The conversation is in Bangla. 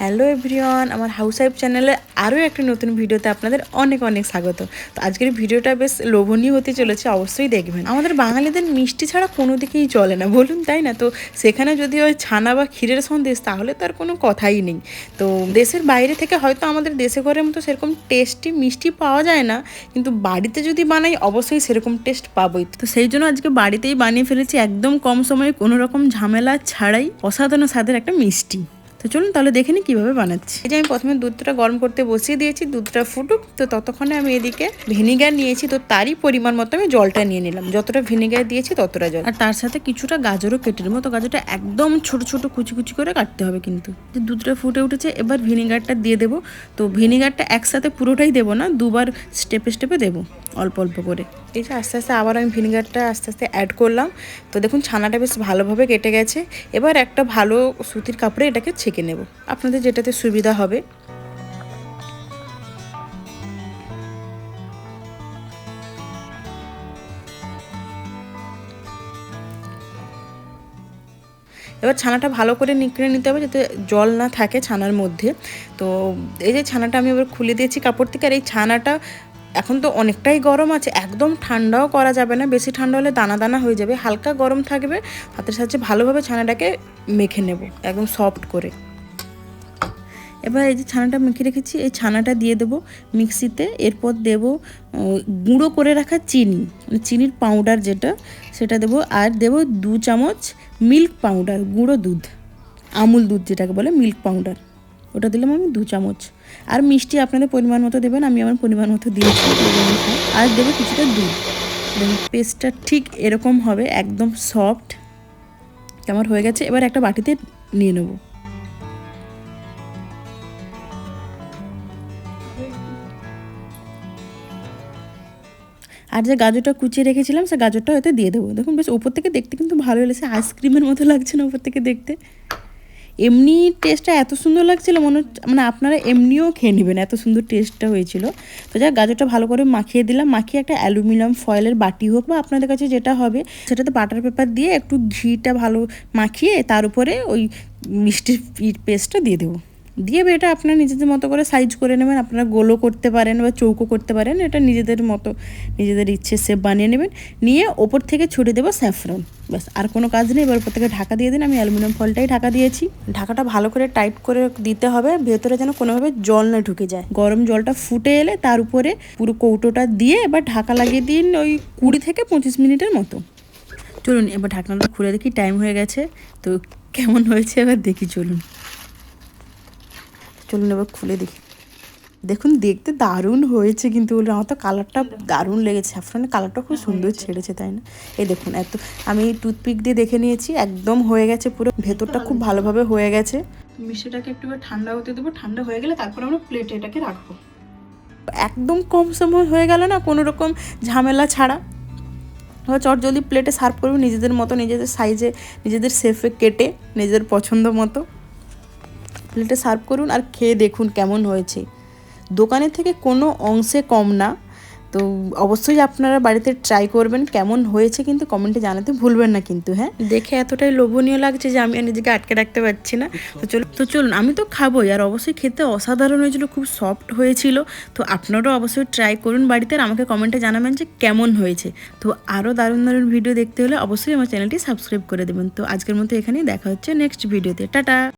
হ্যালো এভরিওয়ান, আমার হাউস ওয়াইফ চ্যানেলে আরও একটি নতুন ভিডিওতে আপনাদের অনেক অনেক স্বাগত। তো আজকের ভিডিওটা বেশ লোভনীয় হতে চলেছে, অবশ্যই দেখবেন। আমাদের বাঙালিদের মিষ্টি ছাড়া কোনো দিকেই চলে না, বলুন তাই না? তো সেখানে যদি ওই ছানা বা ক্ষীরের সন্দেশ, তাহলে তার কোনো কথাই নেই। তো দেশের বাইরে থেকে হয়তো আমাদের দেশে ঘরের মতো সেরকম টেস্টি মিষ্টি পাওয়া যায় না, কিন্তু বাড়িতে যদি বানাই, অবশ্যই সেরকম টেস্ট পাবোই। তো সেই জন্য আজকে বাড়িতেই বানিয়ে ফেলেছি, একদম কম সময়ে কোনো রকম ঝামেলা ছাড়াই অসাধারণ স্বাদের একটা মিষ্টি। তো চলুন তাহলে দেখে নিই কীভাবে বানাচ্ছি। এই যে আমি প্রথমে দুধটা গরম করতে বসিয়ে দিয়েছি দুধটা ফুটুক। তো ততক্ষণে আমি এদিকে ভিনিগার নিয়েছি তো তারই পরিমাণ মতো আমি জলটা নিয়ে নিলাম। যতটা ভিনিগার দিয়েছি ততটা জল। আর তার সাথে কিছুটা গাজরও কেটে নেব তো গাজরটা একদম ছোট ছোট কুচি কুচি করে কাটতে হবে কিন্তু। যে দুধটা ফুটে উঠেছে এবার ভিনিগারটা দিয়ে দেবো। তো ভিনিগারটা একসাথে পুরোটাই দেবো না দুবার স্টেপে স্টেপে দেবো। অল্প অল্প করে। এই যে আস্তে আস্তে আবার আমি ভিনিগারটা আস্তে আস্তে অ্যাড করলাম। তো দেখুন, ছানাটা বেশ ভালোভাবে কেটে গেছে। এবার একটা ভালো সুতির কাপড়ে এটাকে ছেঁকে নেব। আপনাদের যেটাতে সুবিধা হবে। এবার ছানাটা ভালো করে নিকড়ে নিতে হবে যাতে জল না থাকে ছানার মধ্যে। তো এই যে ছানাটা আমি এবার খুলে দিয়েছি কাপড় থেকে। আর এই ছানাটা এখন তো অনেকটাই গরম আছে, একদম ঠান্ডাও করা যাবে না, বেশি ঠান্ডা হলে দানা দানা হয়ে যাবে, হালকা গরম থাকবে, হাতের সাহায্যে ভালোভাবে ছানাটাকে মেখে নেব, একদম সফট করে। এবার এই যে ছানাটা মেখে রেখেছি, এই ছানাটা দিয়ে দেবো মিক্সিতে, এরপর দেব গুঁড়ো করে রাখা চিনি মানে চিনির পাউডার যেটা, সেটা দেবো, আর দেব দু চামচ মিল্ক পাউডার, গুঁড়ো দুধ, আমুল দুধ যেটাকে বলে, মিল্ক পাউডার। ওটা দিলাম আমি দু চামচ। আর মিষ্টি আপনাদের পরিমাণ মতো দেবেন, আমি আমার পরিমাণ মতো দিয়েছি। আর দেবো কিছুটা দুধ। দেখুন, পেস্টটা ঠিক এরকম হবে, একদম সফট। আমার হয়ে গেছে, এবার একটা বাটিতে নিয়ে নেব। আর যে গাজরটা কুচিয়ে রেখেছিলাম, সে গাজরটা হয়তো দিয়ে দেবো। দেখুন, বেশ ওপর থেকে দেখতে কিন্তু ভালো লেগেছে। আইসক্রিমের মতো লাগছে না ওপর থেকে দেখতে। এমনি টেস্টটা এত সুন্দর লাগছিল, মনে হচ্ছে মানে আপনারা এমনিও খেয়ে নেবেন, এত সুন্দর টেস্টটা হয়েছিল। তো যা গাজরটা ভালো করে মাখিয়ে দিলাম, মাখিয়ে একটা অ্যালুমিনিয়াম ফয়েলের বাটি হোক বা আপনাদের কাছে যেটা হবে, সেটাতে বাটার পেপার দিয়ে একটু ঘিটা ভালো মাখিয়ে তার উপরে ওই মিষ্টির পেস্টটা দিয়ে দেবো। দিয়ে এটা আপনারা নিজেদের মতো করে সাইজ করে নেবেন। আপনারা গোলো করতে পারেন বা চৌকো করতে পারেন। এটা নিজেদের মতো নিজেদের ইচ্ছে সেপ বানিয়ে নেবেন। নিয়ে ওপর থেকে ছুটে দেবো স্যাফরন ব্যাস আর কোনো কাজ নেই। এবার ওপর থেকে ঢাকা দিয়ে দিন। আমি অ্যালুমিনিয়াম ফলটাই ঢাকা দিয়েছি। ঢাকাটা ভালো করে টাইট করে দিতে হবে। ভেতরে যেন কোনোভাবে জল না ঢুকে যায়। গরম জলটা ফুটে এলে তার উপরে পুরো কৌটোটা দিয়ে এবার ঢাকা লাগিয়ে দিন ওই কুড়ি থেকে পঁচিশ মিনিটের মতো। চলুন এবার ঢাকনাটা খুলে দেখি। টাইম হয়ে গেছে। তো কেমন হয়েছে? এবার দেখি চলুন। চলুন এবার খুলে দেখি। দেখুন দেখতে দারুণ হয়েছে কিন্তু বলে আমার তো কালারটা দারুণ লেগেছে। স্যাফরনের কালারটা খুব সুন্দর ছেড়েছে তাই না? এই দেখুন এত আমি টুথপিক দিয়ে দেখে নিয়েছি একদম হয়ে গেছে পুরো। ভেতরটা খুব ভালোভাবে হয়ে গেছে। মিষ্টিটাকে একটু ঠান্ডা হতে দেবো। ঠান্ডা হয়ে গেলে তারপর আমরা প্লেটে এটাকে রাখব। একদম কম সময় হয়ে গেল না কোনো রকম ঝামেলা ছাড়া। চট জলদি প্লেটে সার্ভ করব নিজেদের মতো নিজেদের সাইজে নিজেদের শেফে কেটে নিজেদের পছন্দ মতো। প্লেটে সার্ভ করুন আর খেয়ে দেখুন কেমন হয়েছে। দোকানের থেকে কোনো অংশে কম না। তো অবশ্যই আপনারা বাড়িতে ট্রাই করবেন কেমন হয়েছে কিন্তু কমেন্টে জানাতে ভুলবেন না কিন্তু হ্যাঁ? দেখে এতটাই লোভনীয় লাগছে যে আমি নিজেকে আটকে রাখতে পারছি না। তো চলুন তো চলুন, আমি তো খাবোই আর অবশ্যই খেতে অসাধারণ হয়েছিল, খুব সফট হয়েছিল। তো আপনারাও অবশ্যই ট্রাই করুন বাড়িতে আর আমাকে কমেন্টে জানাবেন যে কেমন হয়েছে। তো আরও দারুণ দারুণ ভিডিও দেখতে হলে অবশ্যই আমার চ্যানেলটি সাবস্ক্রাইব করে দেবেন। তো আজকের মতো এখানেই দেখা হচ্ছে নেক্সট ভিডিওতে টাটা!